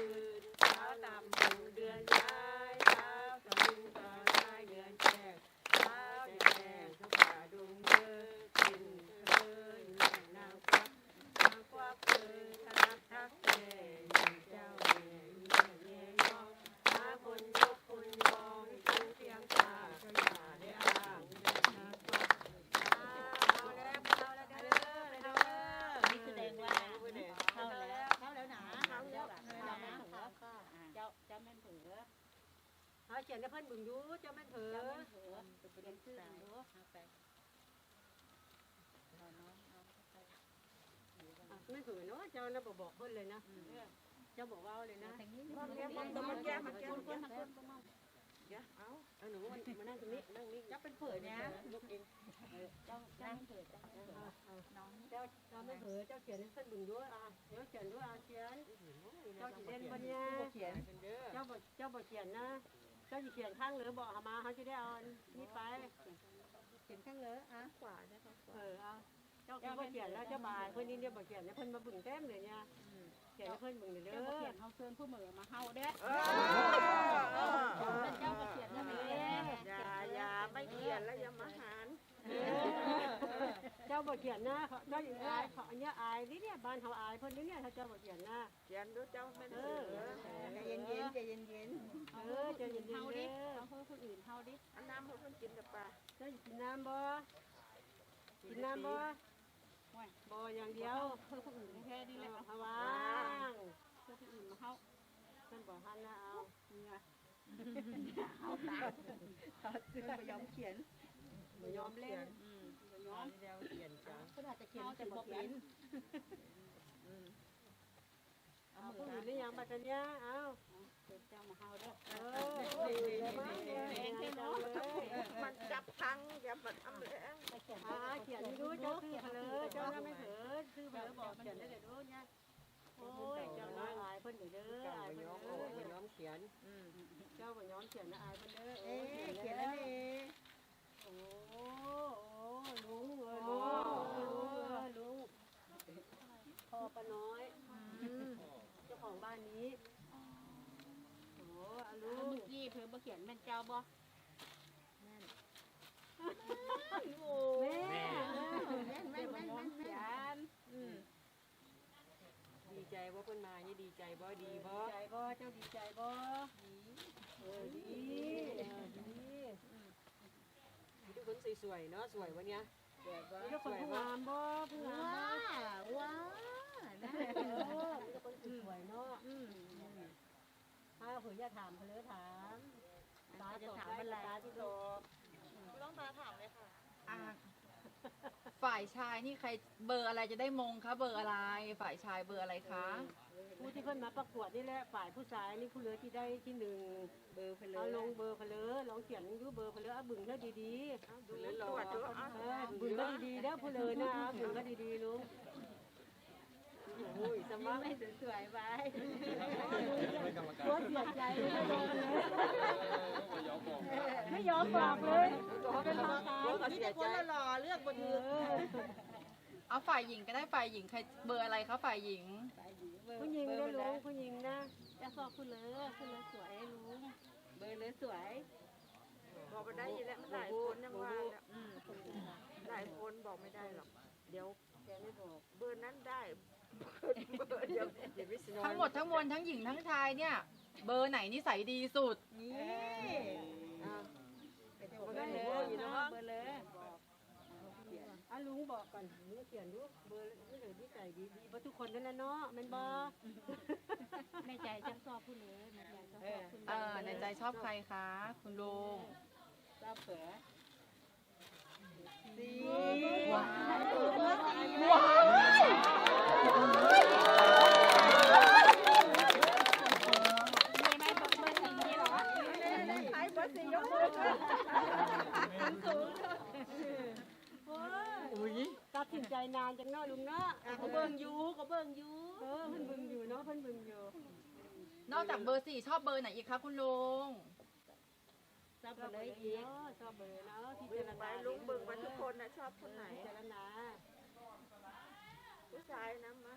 Hallelujah. เอาเขียนให้เพิ่นบึงดูเจ้าแม่นเถอเจ้าแม่นเผือเป็นชื่อหนูเอาไปน้องน้องไปอะแม่นเถอเนาะเจ้าน่ะบ่บอกเพิ่นเลยนะเจ้าบอกว่าเลยนะทางนี้มันแก้มันตัวมันแก้มันแก้มันแก้คนคนคนเดี๋ยวเอาเอาหนูมามานั่งตรงนี้นั่งนี่จ้าเป็นเผือเนี่ยกเองเจ้าเจ้าแม่นเผือเจ้าแม่นเผือเอาเอาน้องเจ้าเจ้าแม่นเถอเจ้าเขียนให้เพิ่นบึงดูอะเดี๋ยวเขียนดูอะเขียนเจ้าสิเล่นบ่เนี่ยเขียนเจ้าบ่เจ้าบ่เขียนนะ เจ้าสิเขียนข้างเหลือบอกเอามาเขาจะได้เอาอันนี่ไป เขียนข้างเลยอะขวาใช่ไหมขวาเออเอาเจ้าคือบ่เขียนแล้วเจ้าบายเพิ่นนี่เนี่ยบ่เขียนแล้วเพิ่นมาเบึงเต็มเลยเนี่ยเขียนให้เพิ่นเบึงเด้เจ้าอเขียนเฮาเชิญผู้เหมือมาเฮาเด้เออเจ้าเขียนได้ไหมอย่าอย่าไม่เขียนแล้วอย่ามาหาร เจ้าบ่เขียนนะเขาเจ้าอยู่อายเขาอันเนี้ยอายนี่เนี่ยบ้านเขาอายเพิ่นนี่เนี่ยถ้าเจ้าบ่เขียนนะเขียนดูเจ้าแม่นเอเสืออใจเย็นเย็นใจเย็นเย็นเออเจ้าเย็นๆเฮาดิเด้อเอาเพื่อคนอื่นเฮาดิอันน้ำเขาเพิ่งกินแต่ปลาเจ้ากินน้ำบ่กินน้ำบ่บ่อย่างเดียวเพื่อคนอื่นแค่นี้แหละเอาเขาวางเพื่อคนอื่นมาเฮาเพิ่นบ่ทันนะเอาเนี่ยเอาตาเขาเสื้อไปยอมเขียน บ่ยอมเล่นไปยอมเดียวเขียนจ้าเขาอาจจะเขียนแต่บอกเป็นเอาผู้อื่นได้ยังบัดเนี้ยเอาเจ้ามาเฮาเด้อเออผู้อื่นเลยมาเด้อแข็งเลยมันจับพังอย่ามาทำแรงอ่าเขียนดูเจ้าคือเผลอเจ้าน่ะไม่เผลอคือเผลอบอกเขียนได้เด้อดูเนี่ยโอ้ยเจ้าน้อยอายเพิ่นอยู่เด้ออายเพิ่นเด้อบ่ยอมเขียนเจ้าบ่ยอมเขียนนะอายเพิ่นเด้อเอ๊ะเขียนแล้วนี่โอ้โอ้ ลุงเออลุงลุงเออลุงพ่อป้าน้อยเจ้าของบ้านนี้โอ้อาลุเมื่อกี้เพิ่นบ่เขียนแม่นเจ้าบ่แม่แม่แม่แม่แม่นเขียนดีใจว่าเพิ่นมานี่ดีใจบ่ดีบ่ดีใจบ่เจ้าดีใจบ่เออดีเออดี ทุกคนสวยๆเนาะสวยวันเนี้ยมีแต่คนผู้งามบ่ผู้งามว้าบ่ว้านะเออมีแต่คนสวยเนาะถ้าเผื่อจะถามเผื่อถามตาจะถามอะไรตาที่ตอบอะ ฝ่ายชายนี่ใครเบอร์อะไรจะได้มงคะเบอร์อะไร ฝ่ายชายเบอร์อะไรคะ ผู้ที่เพิ่นมาประกวดนี่แหละฝ่ายผู้ชายนี่ผู้เหลือที่ได้ที่หนึ่งเบอร์เพลเอาลงเบอร์เพลอลองเขียนดูเบอร์เพลอเอาบึงเท่าดีดูตรวจดูเอา เออบึงก็ดีๆเด้อเพลอนะบึงก็ดีๆลุง โอ้ยสมัครไม่สวยๆไว้ตัวเสียใจไม่ยอมเลยไม่ยอมบอกเลยเป็นทางการเขาเสียใจหล่อเลือกบนเอมืออเอาฝ่ายหญิงก็ได้ฝ่ายหญิงใครเบอร์อะไรคะฝ่ายหญิงผู้หญิงนะลุงผู้หญิงนะจะสอบคุณเลอคุณเลอสวยลุงเบอร์เลอสวยบอกไม่ได้ยินแล้วหลายคนยังว่าแล้วหลายคนบอกไม่ได้หรอก เดี๋ยวแกไม่บอก เบอร์นั้นได้ เบอร์เดียวเดี๋ยววิศนทั้งหมดทั้งมวลทั้งหญิงทั้งชายเนี่ย เบอร์ไหนนิสัยดีสุด นี่บอกได้เลยเบอร์เลออะลุงบอกก่อนลุงเขียนดูเบอร์ไม่เหลือที่ใส่ดีดีบ่ทุกคนนั่นแหละเนาะแม่นบ่ในใจจะสอบคุณเลอในใจจะสอบคุณเออในใจชอบใครคะ คุณลุงเจ้าเผือว้าวมีไหมเบอร์เบอร์สี่นี้เหรอ ใครเบอร์สี่ยกมือขึ้นอุ้ยตัดสินใจนานจังเนาะลุงเนาะเขาเบิ่งอยู่เขาเบิ่งอยู่เออเพิ่นเบิ่งอยู่เนาะเพิ่นเบิ่งอยู่ นอกจากเบอร์สี่ชอบเบอร์ไหนอีกคะคุณลุงเจ้าชอบเลเลยยอีอีกกชอบเบอร์เนาะที่เบิ่เจงรไปนาลุงเบิ่งไปทุกคนนะชอบคนไหนพิจารณาผู้ชายนะมะ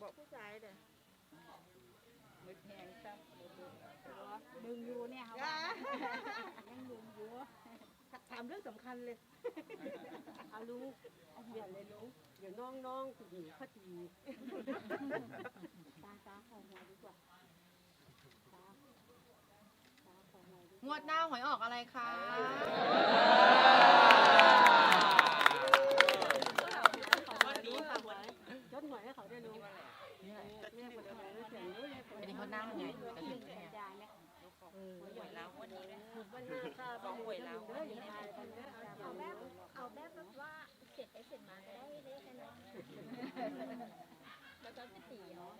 บอกผู้ชายเด้อมึกแหงซ้ำ ดึงอยู่เนี่ยเขาว่ายังดึงอยู่ถามเรื่องสำคัญเลย เอาลุงอย่าเลยลุงเดี๋ยวน้องน้องๆผู้หญิงเขาตีตาตาของหัวดีกว่าตาตาของหัวดีงวดหน้าหวยออกอะไรคะ วันนี้ค่ะวันจดหมายให้เขาได้ลุงแม่คนทำแล้วเสียงรู้เลย อันนี้เขานั่งไงกระถึงไง ยายเนี่ย เออหวยแล้ววันนี้วันนี้ค่ะบอกหวยแล้วเด้ออย่าทายกันเด้อ เอาแบบเอาแบบแบบว่าเสร็จไปเสร็จมาก็ได้เลขกันเนาะแล้วก็จะตีเนาะ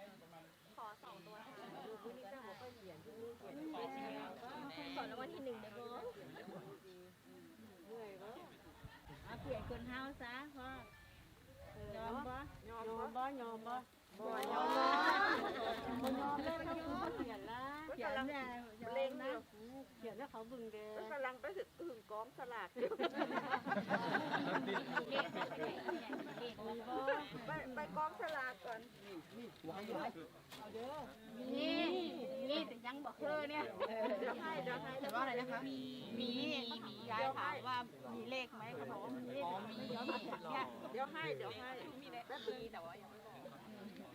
ขอสองตัวค่ะ ดูพวกนี้ก็บอกว่าเหยียนที่นี่เหยียน ขอรางวัลที่หนึ่งได้บ่ เหนื่อยเนาะ เอาเปลี่ยนคนเฮาซะพ่อ เออย อม เนาะ บ่ ยอมบ่ยอมบ่บ่ยอมบ่บ่ยอมเลยก็คือเขาเขียนละ เขียนเนี่ยยอ เล่ง ม อ นะ ยู่ เขียนแล้วเขา บึงเด้อกำลังไปถึงถึงกองสลากอยู่เก่งไปไหนเนี่ยเก่งบ่ไปไปกองสลากก่อน นี่นี่แต่ยังบอกเธอเนี่ยเดี๋ยวให้เดี๋ยวให้เห็นว่าอะไรนะคะมีมียายถามว่ามีเลขไหมเขาบอกว่ามีอ๋อมีเดี๋ยวเนี่ยเดี๋ยวให้เดี๋ยวให้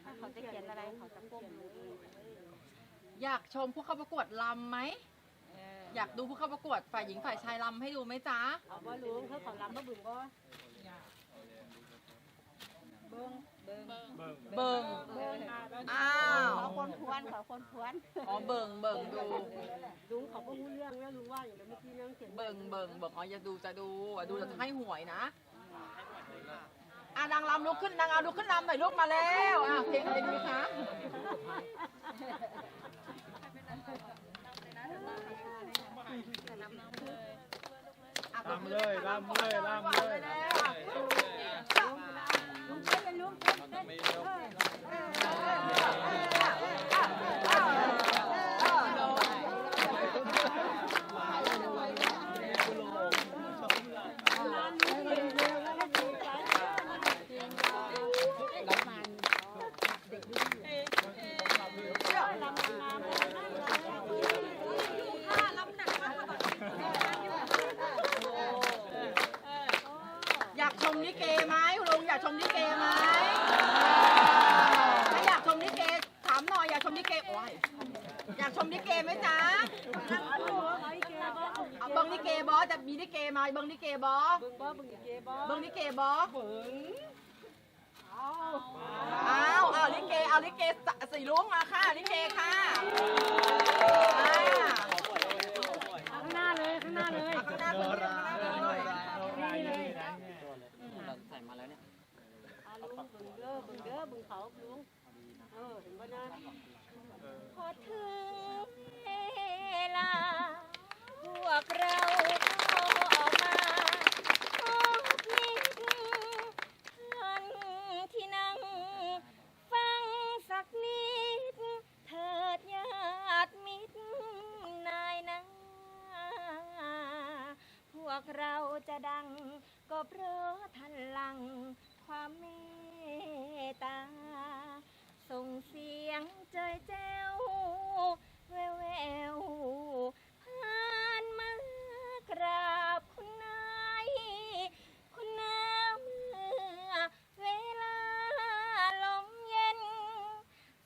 ถ้าเขาจะเขียนอะไรเขาจะก้มดูอยากชมผู้เข้าประกวดลำไหม อยากดูผู้เข้าประกวดฝ่ายหญิงฝ่ายชายลำให้ดูไหมจ๊ะเอาบ่ลุงเขาขอลำมาบึงบ่เบิ้งเบิ้งเบิ่งเบิ้งอ้าวเขาคนพวนเขาคนพวนอ๋อเบิ่งเบิ่งดูลุงเขาบ่รู้เรื่องแล้วลุงว่าอย่างไรเมื่อกี้นั่งเขียนเบิ่งเบิ่งเบิ่งอ๋ออย่าดูจะดูอะดูจะให้หวยนะอะนางลำลุกขึ้นนางเอาลุกขึ้นลำหน่อยลุกมาแล้วอะเพลงอะไรดีคะ ลำเลยลำเลยลำเลยอยากชมลิเกไหมคุณลุงอยากชมลิเกไหมถ้าอยากชมลิเกถามหน่อยอยากชมลิเกโอ้ยอยากชมลิเกไหมจ๊ะเอาเบิ้งลิเกบอจะมีลิเกมาเบิ้งลิเกบอ บึงบ่บึงอีเกบ่ เบิ้งลิเกบออ้าวเอาลิเกเอาลิเกสสีลุงมาค่ะลิเกค่ะอ่า ข้างหน้าเลยข้างหน้าเลย ข้างหน้า โน เบิ้ง รา ข้างหน้า โน เลย ราโนราอยู่ที่ไหนเนี่ย อาลุงบึงเด้อ บึงเขาลุงเออเห็นบ่นะพอถึงเวลา พวกเราก็ออกมาพบมิตรท่านที่นั่ง ฟังสักนิด เถิดญาติมิตรนายนาพวกเราจะดัง ก็เพราะท่านหลังความเมต ตา ส่งเสียงเจยแจ้วแววแววผ่านมากราบคุณนาย คุณนาเมื่อเวลาลมเย็น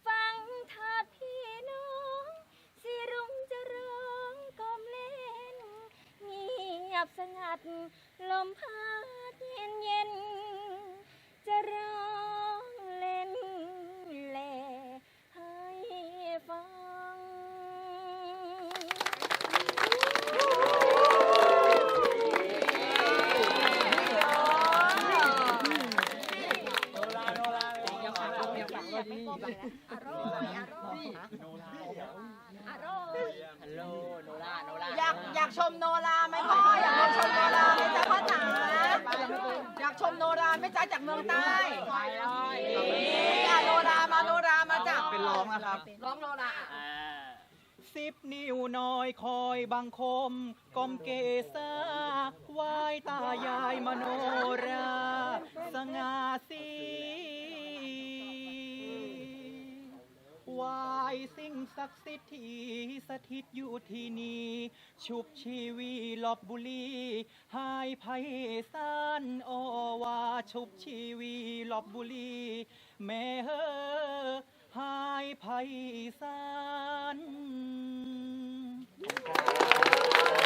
ฟังเถิดพี่น้องสิรุงจะร้องกลมเล่นเงียบสงัดลมพัดเย็นเย็นๆจะร้องเล่นแหล่ให้ฟัง โนราโนราเลย อยากไม่ก้มเลยนะ อร่อยอร่อยอร่อย ฮัลโหลโนราโนรา อยากอยากชมโนราไหมพ่ออยากชมโนราไหมจ๊ะพ่อจ๋าอยากชมโนราไหมจ๊ะจากเมืองใต้อะโนรามาโนรามาจ้ะ เป็นร้องนะครับ ร้องโนรา สิ บนิ้วน้อยคอยบังคมกอมเกษาไหวตายายมโนรา สง่าสีวายสิ่งศักดิ์สิทธิ์ที่สถิตอยู่ที่นี่ชุบชีวีลบบุรีหายไพศาลโอวาชุบชีวีลบบุรีแม่เฮอ หายไพศาล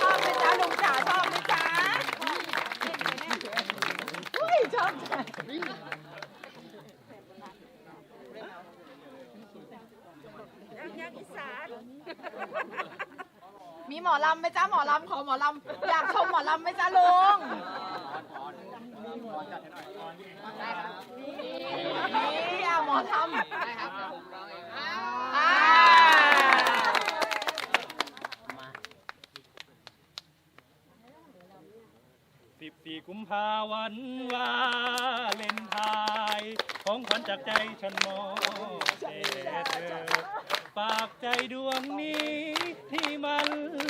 ชอบไหมจ๊ะลุงจ๋าชอบไหมจ๊ะเฮ้ยชอบจังยังยังอีสานมีหมอลำไหมจ๊ะหมอลำขอหมอลำอยากชมหมอลำไหมจ๊ะลุงนี่อะหมอทำได้ครับเดี๋ยวผมร้องเองอ่า สิบ สี่กุมภาวันวาเลนไทายของขวัญจากใจฉันมอบแด่เธอฝากใจดวงนี้ที่มัน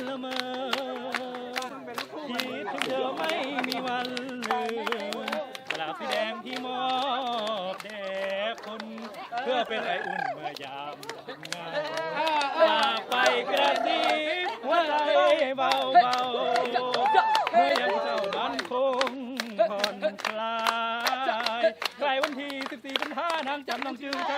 ละเมอคิดถึงเธอไม่มีวันลืมกลาบสีแดงที่มอบแด่คนเพื่อเป็นไออุ่นเมื่อยามงาฝาไปกระดิบหัวใจเบาเบาๆ เมื่อยังเจ้านั้นคงผ่อนคลายใกล้วันที่ 14เป็นห้านางจำนางชื่อแค่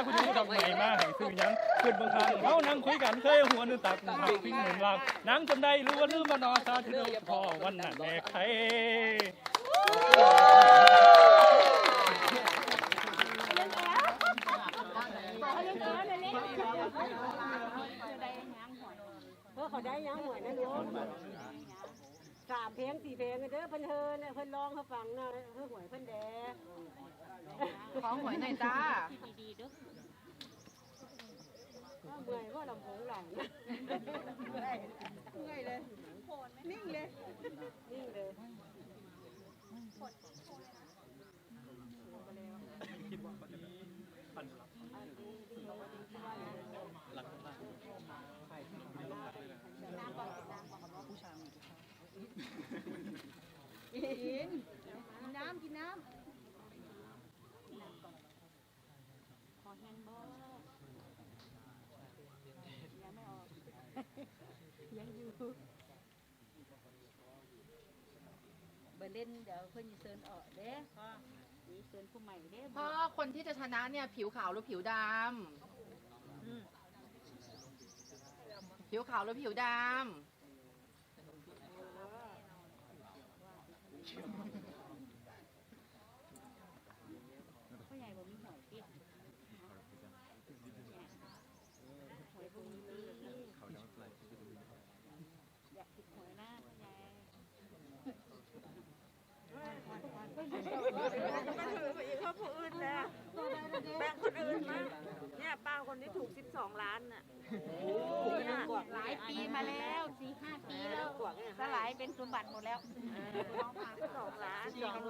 ผู้ดูดอกใหม่มาให้ซื้อหยังขึ้นบางครั้งเขานั่งคุยกันเคยหัวนึกตักหักพิงหนึ่งหลังนางจำได้รู้ว่าลืมมานอนซาที่เดิมพอวันนั้นแม่ใครเออเขาได้ยังหวยนะลุงสามเพลงสี่เพลงเด้อเพิ่นเฮินเพิ่นร้องเขาฟังนะเพิ่นหวยเพิ่นแดขอหวยหน่อยจ้าดีๆเด้อ เมื่อยว่าลำโพงหลังเมื่อยเลยนิ่งเลยนิ่งเลยขอแห้งบ่ยังไม่ออก ยังอยู่เบอร์เล่นเดี๋ยวเพิ่นจะเซินออกเด้พ่อยีเซินผู้ใหม่เด้พ่อคนที่จะชนะเนี่ยผิวขาวหรือผิวดำผิวขาวหรือผิวดำใหญ่บ่มีหวยติดหวยบ่มีติดอยากติดหวยนะผู้ใหญ่ ก็ถือไปอีกเพราะคนอื่นแล้วแบ่งคนอื่นมาเนี่ยป้าคน ที่ถูก 12 ล้านน่ะเนี่ยหลายปีมาแล้วสี่ห้าปีแล้วสลายเป็นสมบัติหมดแล้วสองล้านสอง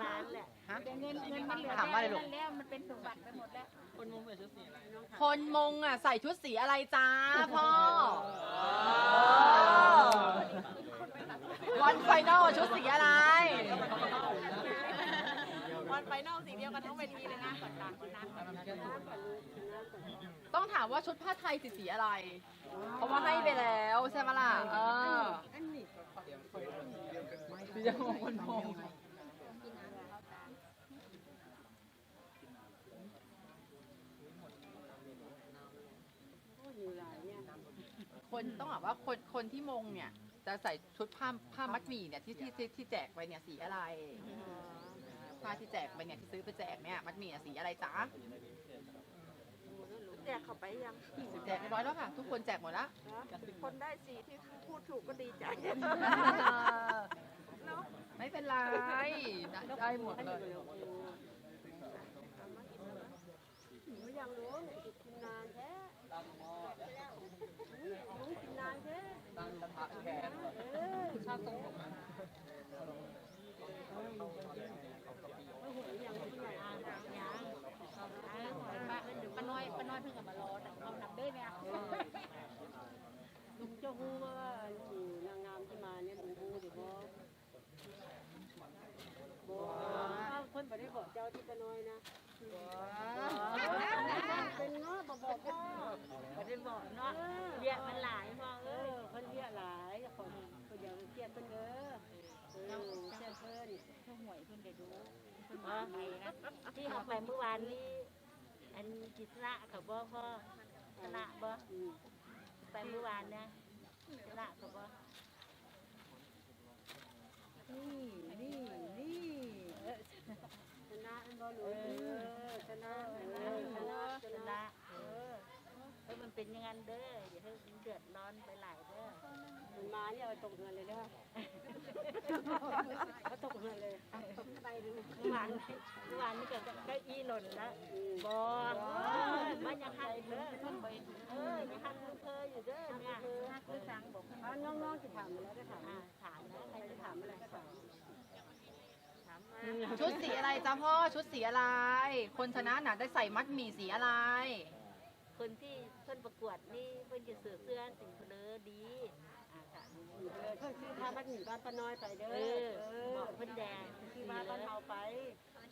ล้านแหละำฮะแต่เงินเงินมันเหลือถามว่าอะไรลูก แค่นั้นแล้วมันเป็นสมบัติไปหมดแล้ว คนมงอะใส่ชุดสีอะไรจ้าพ่อวันไฟนอลชุดสีอะไร วันไฟนอลสีเดียวกันทั้งเวทีเลยนะก่อนต่างคนนั้นต้องถามว่าชุดผ้าไทยสีสีอะไร เพราะว่าให้ไปแล้วใช่ไหมล่ะเออสีจะมองคนมองคนต้องบอกว่าคนคนที่มงเนี่ย จะใส่ชุดผ้าผ้ามัดหมี่เนี่ยที่ที่ที่แจกไปเนี่ยสีอะไร ผ้าที่แจกไปเนี่ยที่ซื้อไปแจกเนี่ยมัดหมี่เนี่ยสีอะไรจ๊ะแจกเข้าไปยังแจกเรียบร้อยแล้วค่ะ ทุกคนแจกหมดแล้วคนได้สีที่พูดถูกก็ดีใจไม่เป็นไรได้ได้หมดเลยไม่ยังลุงกินนานแท้ลุงกินนานแท้ตั้งกระทะแขนเออชาติตรงผม เพิ่งกลับมารอแต่ความหนักเด้อเนี่ยลุงเจ้าฮู้ว่าอยู่นางงามที่มาเนี่ยลุงฮู้ดี๋ยวบ่บ่เพิ่นบ่ไบอกเจ้าที่ตะน้อยนะเป็นเนาะบ่บอกก็บ่ไบอกเนาะเรียกมันหลายพ่อเอ้ยเนเรียกหลายคนคพิ่นอย่าเครียดเพิ่นเออเครียดเพิ่นเพิ่หวยเพิ่นได้ดูเพิ่นมาไปนะที่เฮาไปเมื่อวานนี้ อันกิจระกับบ่พ่อชนะบ่ไปเมื่อวานนะชนะกับบ่นี่นี่นี่ชนะอันบ่หนูเออชนะชนะชนะชนะเออเออมันเป็นอยังงั้นเด้ออย่าให้มันเดือดร้อนไปหลายเด้อ มันมาเนี่ยเอาตกเงินเลยเด้อเขาตกเงินเลยตกไปดูเมื่อวานเมื่อวานนี่ก็เก้าอี้หล่นแล้วบ่มันยังหักเด้อเพิ่นไปเออยังหักลูกเคยอยู่เด้อเนี่ยหักลูกสังบอกอ่าน้องๆจะถามมาแล้วได้ถามอ่าถามนะใครจะถามอะไรก็ถามถามมาชุดสีอะไรจ้าพ่อชุดสีอะไร คนชนะน่ะได้ใส่มัดหมี่สีอะไร คนที่เพิ่นประกวดนี่เพิ่นจะเสือเสื้อสิงเพลอดีอ่าค่ะเออเพิ่นซื้อผ้าบ้านหมี่บ้านป้าน้อยไปเด้อเออเอเหอมาะเพิ่นแดงที่บ้านบ้านเฮาไป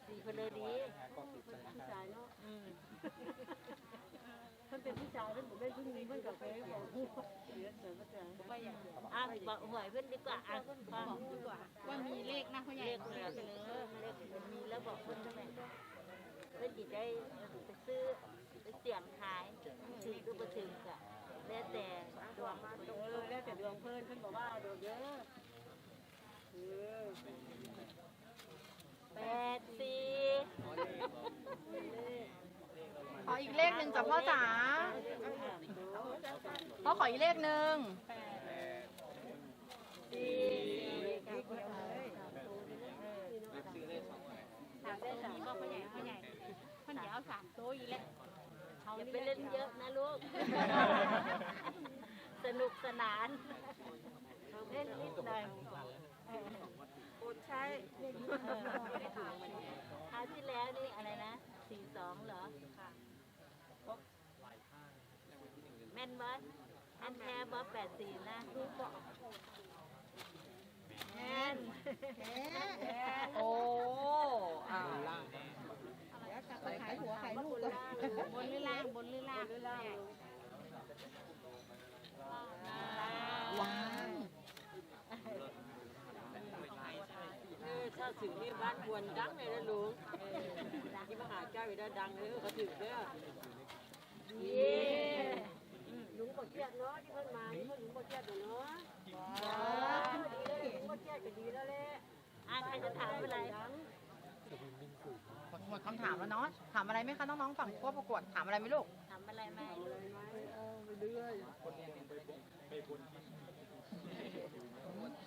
สีเพลอดีเพิ่นเป็นผู้ชายเนาะอืมเพิ่นเป็นผู้ชายเพิ่นบ่เป็นผู้หญิงเพิ่นก็ไปบอกผู้เดี๋ยวเดี๋ยวก็จะอะบอกหวยเพิ่นดีกว่าอะฟังว่ามีเลขนะพ่อใหญ่เลขเลขเลยเลขมันมีแล้วบอกเพิ่นทำไมเพิ่นสิได้ไปซื้อ ไปเสี่ยงขายถือดูบ่ถึงก็แล้วแต่ดวงเออแล้วแต่ดวงเพิ่นเพิ่นบอกว่าดวงเยอะเออแปดสี่ขออีกเลขหนึ่งจ้ะพ่อจ๋าพ่อขออีกเลขหนึ่งสามตัวนี้ก็พ่อใหญ่พ่อใหญ่เพิ่นจะเอาสามตัวอีกแล้ว อย่าไปเล่นเยอะนะลูก สนุกสนาน เล่นนิดหน่อยโปรดใช้คราวที่แล้วนี่อะไรนะสี่สองเหรอแม่นบอสอันแท้บอสแปดสี่นะแม่น โอ้อ่า ขายหัวขายลูก บนหรือล่างบน หรือล่างว้าวเออถ้าถึงนี่บ้านควรดังเลยนะลุงที่มหาเจ้าไปได้ดังเลยเขาถึงเด้อเย้ลุงบ่เครียดเนาะที่เพิ่นมาที่เพิ่นลุงบ่เครียดเนาะดีแล้วลุงบ่เครียดก็ดีแล้วแหละอะใครจะถามอะไรหมดคำถามแล้วเนาะถามอะไรไหมคะน้องๆฝั่งผู้ประกวดถามอะไรไหมลูก อะไรไหม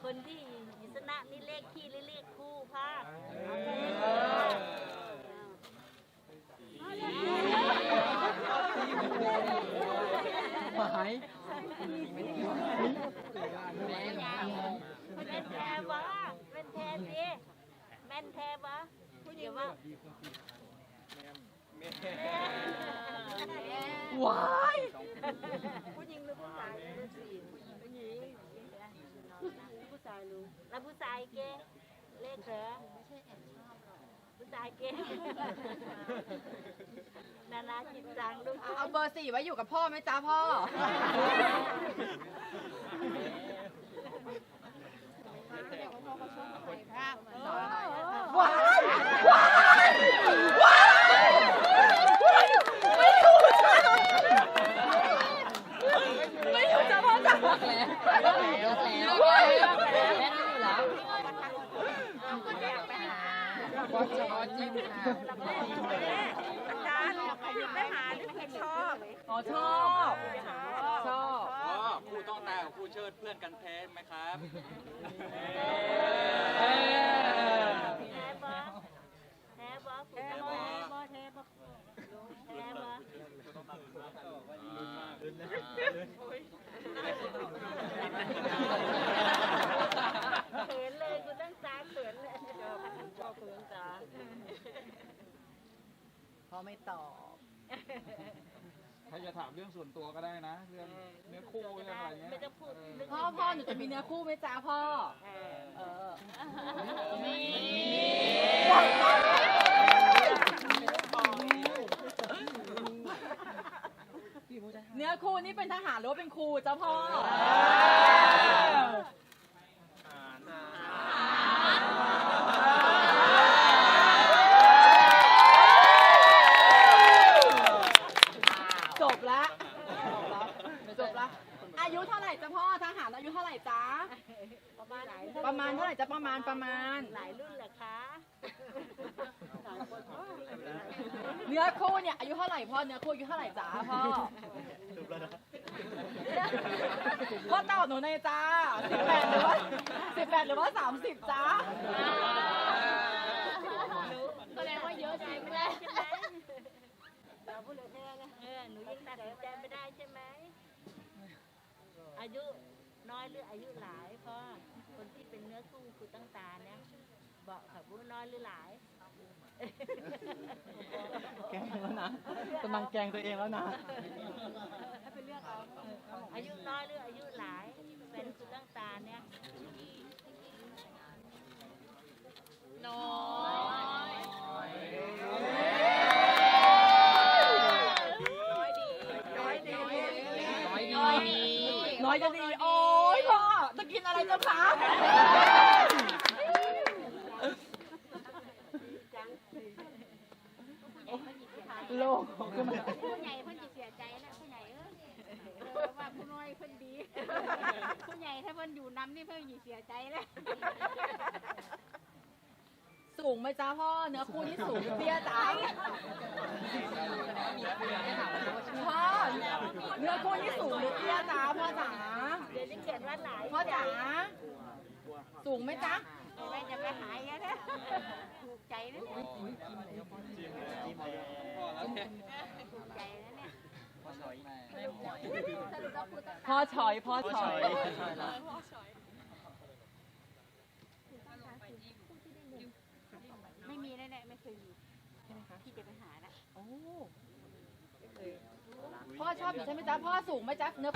คนที่ยิสนะนี่เลขขี้หรือเลขคู่พ่อ หมาย เป็นแทบะเป็นแทสิแม่นแทบะเดี๋ยวว่า ว้าย ผู้หญิงหรือผู้ชายเลขสี่ผู้หญิง ผู้ชายลุง แล้วผู้ชายเก้เลขเหรอผู้ชายเก้นานาจิตจังลูกเอาเบอร์สี่ไว้อยู่กับพ่อไหมจ้าพ่อ ว้ายว้ายว้ายไม่ถูกจ้าไม่ถูกจ้าพ่อจ้าแล้วแล้วแล้วว้าย ก็จะจิ้มค่ะ อาจารย์ไปหาที่เพชอบ อ๋อชอบ ชอบ อ๋อครูต้องตายกับครูเชิดเพื่อนกันแท้ไหมครับ แท้บอแท้บอแท้บอแท้บอแท้บอแท้บอเขินเลยกูตั้งตาเขินเลย พ่อเพื่อนจ้า พ่อ ไม่ตอบถ้าจะถามเรื่องส่วนตัวก็ได้นะ เรื่องเนื้อคู่เรื่องอะไรเงี้ยไม่ต้องพูดนึกพ่อพ่อหนูจะมีเนื้อคู่ไหมจ้าพ่อ เออเนื้อคู่นี่เป็นทหารหรือว่าเป็นครูจ้าพ่อ ละจบละอายุเท่าไหร่จ้ะพ่อทหารอายุเท่าไหร่จ๊ะประมาณไหนประมาณเท่าไหร่จ๊ะประมาณประมาณ หลายรุ่นเหรอคะเนื้อคู่เนี่ยอายุเท่าไหร่พ่อเนื้อคู่อายุเท่าไหร่จ๊ะพ่อพ่อตอบหนูหน่อยจ้าสิบแปดหรือว่าสิบแปดหรือว่าสามสิบจ้าแสดงว่าเยอะใจไม่ได้ใช่ไหมเราพูดเลยแค่นะเออ หนูยังตัดสินใจไม่ได้ใช่ไหม อายุน้อยหรืออายุหลายพ่อคนที่เป็นเนื้อคู่คือตั้งตาเนี่ยบอกค่ะว่าน้อยหรือหลายแกงแล้วนะกำลังแกงตัวเองแล้วนะอายุน้อยหรืออายุหลาย เป็นคือตั้งตาเนี่ยน้อย น้อยดี น้อยดี น้อย จะดี โอ้ยพ่อจะกินอะไรเจ้าคะโลกขึ้นมาผู้ใหญ่เพิ่นจะเสียใจนะผู้ใหญ่เอ้ยเออว่าผู้น้อยเพิ่นดี ผู้ใหญ่ถ้าเพิ่นอยู่นำนี่เพิ่นยิ่งเสียใจเลย สูงไหมจ้าพ่อเนื้อคู่นี่สูงหรือเตี้ยจ้าพ่อเนื้อคู่นี่สูงหรือเตี้ยจ้าพ่อจ๋าเดี๋ยวนี้เขียนว่าหลายพ่อจ๋าสูงไหมจ๊ะไม่จะไปหายแล้วนะถูกใจนะเนี่ยถูกใจนะเนี่ยสรุปแล้วคุณต้องพ่อชอยพ่อชอย ไม่มีแน่ๆไม่เคยมีที่จะไปหานะ พ่อชอบอยู่ใช่ไหมจ๊ะ พ่อสูงไหมจ๊ะเนื้อ